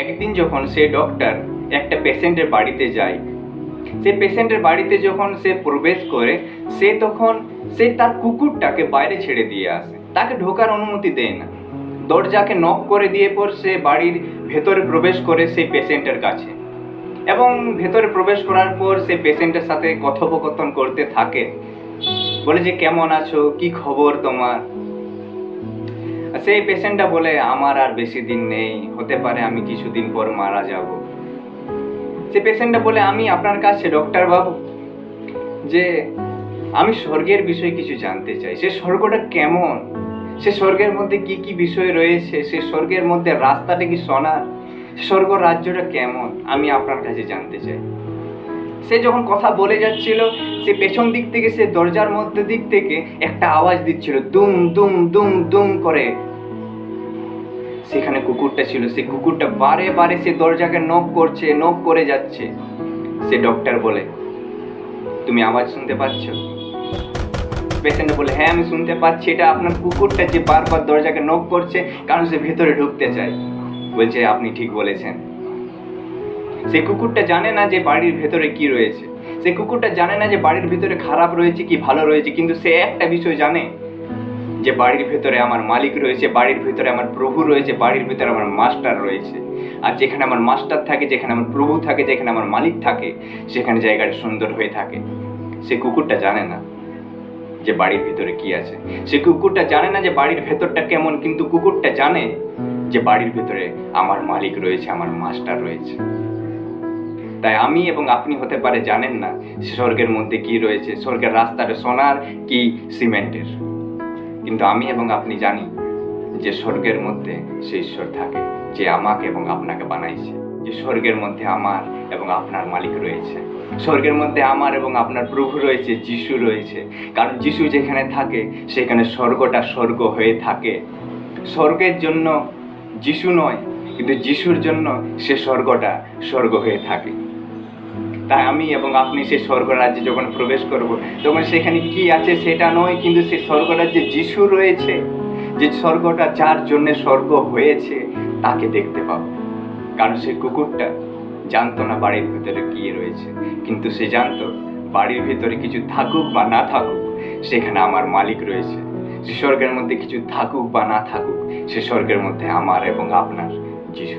একদিন যখন সে ডক্টর একটা পেশেন্টের বাড়িতে যায়, সে পেশেন্টের বাড়িতে যখন সে প্রবেশ করে, সে তখন সে তার কুকুরটাকে বাইরে ছেড়ে দিয়ে আসে। তাকে ঢোকার অনুমতি দেয় না। দরজাকে নক করে দিয়ে পর সে বাড়ির ভেতরে প্রবেশ করে সেই পেশেন্টের কাছে। এবং ভেতরে প্রবেশ করার পর সে পেশেন্টের সাথে কথোপকথন করতে থাকে। বলে যে, কেমন আছো? কি খবর তোমার? সেই পেশেন্টটা বলে, আমার আর বেশি দিন নেই, হতে পারে আমি কিছুদিন পর মারা যাব। সে পেশেন্টটা বলে, আমি আপনার কাছে ডক্টর বাবু, যে আমি স্বর্গের বিষয়ে কিছু জানতে চাই। সে স্বর্গটা কেমন? সে স্বর্গের মধ্যে কি কি বিষয় রয়েছে? সে স্বর্গের মধ্যে রাস্তাটা কি সোনার? স্বর্গ রাজ্যটা কেমন? আমি আপনার কাছে জানতে চাই। সে যখন কথা বলে যাচ্ছিল, সে পেছন দিক থেকে, সে দরজার মধ্যে দিক থেকে একটা আওয়াজ দিচ্ছিল, দুম দুম দুম দুম করে। সেখানে কুকুরটা ছিল, সে কুকুরটা বারে বারে সে দরজাকে নক করছে নক করে যাচ্ছে। সে ডক্টর বলে, তুমি আওয়াজ শুনতে পাচ্ছ? পেশেন্ট বলে হ্যাঁ আমি শুনতে পাচ্ছি। এটা আপনার কুকুরটা যে বারবার দরজাকে নক করছে, কারণ সে ভেতরে ঢুকতে চায়। বলছে, আপনি ঠিক বলেছেন। সে কুকুরটা জানে না যে বাড়ির ভেতরে কি রয়েছে। সে কুকুরটা জানে না যে বাড়ির ভিতরে খারাপ রয়েছে কি ভালো রয়েছে, কিন্তু সে একটা বিষয় জানে যে বাড়ির ভেতরে আমার মালিক রয়েছে, বাড়ির ভেতরে আমার প্রভু রয়েছে, বাড়ির ভিতরে আমার মাস্টার রয়েছে। আর যেখানে আমার মাস্টার থাকে, যেখানে আমার প্রভু থাকে, যেখানে আমার মালিক থাকে, সেখানে জায়গাটা সুন্দর হয়ে থাকে। সে কুকুরটা জানে না যে বাড়ির ভেতরে কি আছে। সে কুকুরটা জানে না যে বাড়ির ভেতরটা কেমন, কিন্তু কুকুরটা জানে যে বাড়ির ভেতরে আমার মালিক রয়েছে, আমার মাস্টার রয়েছে। তাই আমি এবং আপনি হতে পারে জানেন না স্বর্গের মধ্যে কি রয়েছে, স্বর্গের রাস্তাটা সোনার কি সিমেন্টের। কিন্তু আমি এবং আপনি জানি যে স্বর্গের মধ্যে সে ঈশ্বর থাকে, যে আমাকে এবং আপনাকে বানাইছে, যে স্বর্গের মধ্যে আমার এবং আপনার মালিক রয়েছে। স্বর্গের মধ্যে আমার এবং আপনার প্রভু রয়েছে, যিশু রয়েছে। কারণ যিশু যেখানে থাকে, সেখানে স্বর্গটা স্বর্গ হয়ে থাকে। স্বর্গের জন্য যিশু নয়, কিন্তু যিশুর জন্য সে স্বর্গটা স্বর্গ হয়ে থাকে। তাই আমি এবং আপনি সেই স্বর্গ রাজ্যে যখন প্রবেশ করব, তখন সেখানে কি আছে সেটা নয়, কিন্তু সেই স্বর্গ রাজ্যে যিশু রয়েছে। যে স্বর্গটা যার জন্য স্বর্গ হয়েছে, তাকে দেখতে পাবো। কারণ সে কুকুরটা জানতো না বাড়ির ভিতরে কি রয়েছে। কিন্তু সে জানতো বাড়ির ভিতরে কিছু থাকুক বা না থাকুক, সেখানে আমার মালিক রয়েছে। সে স্বর্গের মধ্যে কিছু থাকুক বা না থাকুক, সে স্বর্গের মধ্যে আমার এবং আপনার যিশু